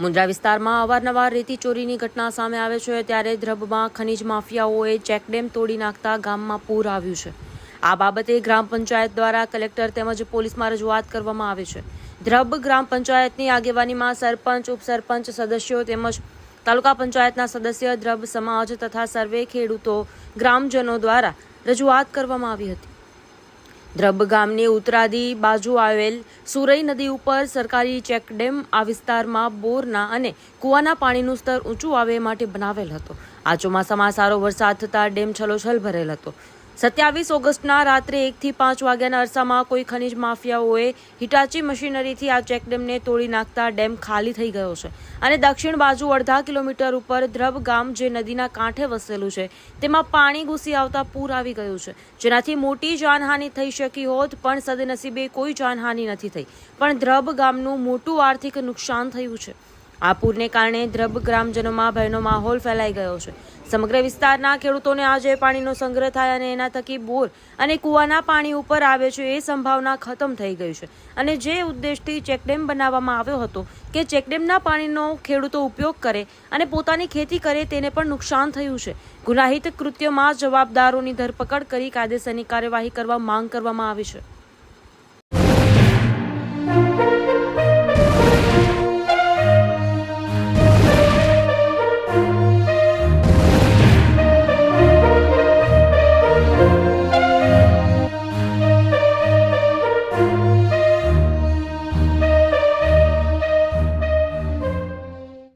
મુન્દ્રા વિસ્તારમાં અવારનવાર રેતી ચોરીની ઘટના સામે આવે છે, ત્યારે ધ્રબમાં ખનીજ માફિયાઓએ ચેકડેમ તોડી નાખતા ગામમાં પૂર આવ્યું છે. આ બાબતે ગ્રામ પંચાયત દ્વારા કલેક્ટર તેમજ પોલીસમાં રજૂઆત કરવામાં આવે છે. ધ્રબ ગ્રામ પંચાયતની આગેવાનીમાં સરપંચ, ઉપસરપંચ સદસ્યો તેમજ તાલુકા પંચાયતના સદસ્ય ધ્રબ સમાજ તથા સર્વે ખેડૂતો ગ્રામજનો દ્વારા રજૂઆત કરવામાં આવી હતી. દ્રબ ગામની ઉત્તરાદી બાજુ આવેલ સુરઈ નદી ઉપર સરકારી ચેકડેમ આ વિસ્તારમાં બોરના અને કૂવાના પાણીનું સ્તર ઊંચું આવે માટે બનાવેલ હતો. આ ચોમાસામાં સારો વરસાદ થતાં ડેમ છલોછલ ભરેલ હતો. સત્યાવીસ ઓગસ્ટના રાત્રે એકથી પાંચ વાગ્યાના અરસામાં કોઈ ખનીજ માફિયાઓએ હિટાચી મશીનરીથી આ ચેકડેમને તોડી નાખતા ડેમ ખાલી થઈ ગયો છે. અને દક્ષિણ બાજુ અડધા કિલોમીટર ઉપર ધ્રબ ગામ જે નદીના કાંઠે વસેલું છે, તેમાં પાણી ઘૂસી આવતા પૂર આવી ગયું છે. જેનાથી મોટી જાનહાનિ થઈ શકી હોત, પણ સદનસીબે કોઈ જાનહાનિ નથી થઈ. પણ ધ્રબ ગામનું મોટું આર્થિક નુકસાન થયું છે. આ પૂરને કારણે દ્રબ ગ્રામજનોમાં ભયનો માહોલ ફેલાઈ ગયો છે. સમગ્ર વિસ્તારના ખેડૂતોને આજે પાણીનો સંગ્રહ થાય અને એના થકી બોર અને કૂવાના પાણી ઉપર આવે છે એ સંભાવના ખતમ થઈ ગઈ છે. અને જે ઉદ્દેશથી ચેકડેમ બનાવવામાં આવ્યો હતો કે ચેકડેમના પાણીનો ખેડૂતો ઉપયોગ કરે અને પોતાની ખેતી કરે તેને પણ નુકસાન થયું છે. ગુનાહિત કૃત્યમાં જવાબદારોની ધરપકડ કરી કાયદેસરની કાર્યવાહી કરવા માંગ કરવામાં આવી છે.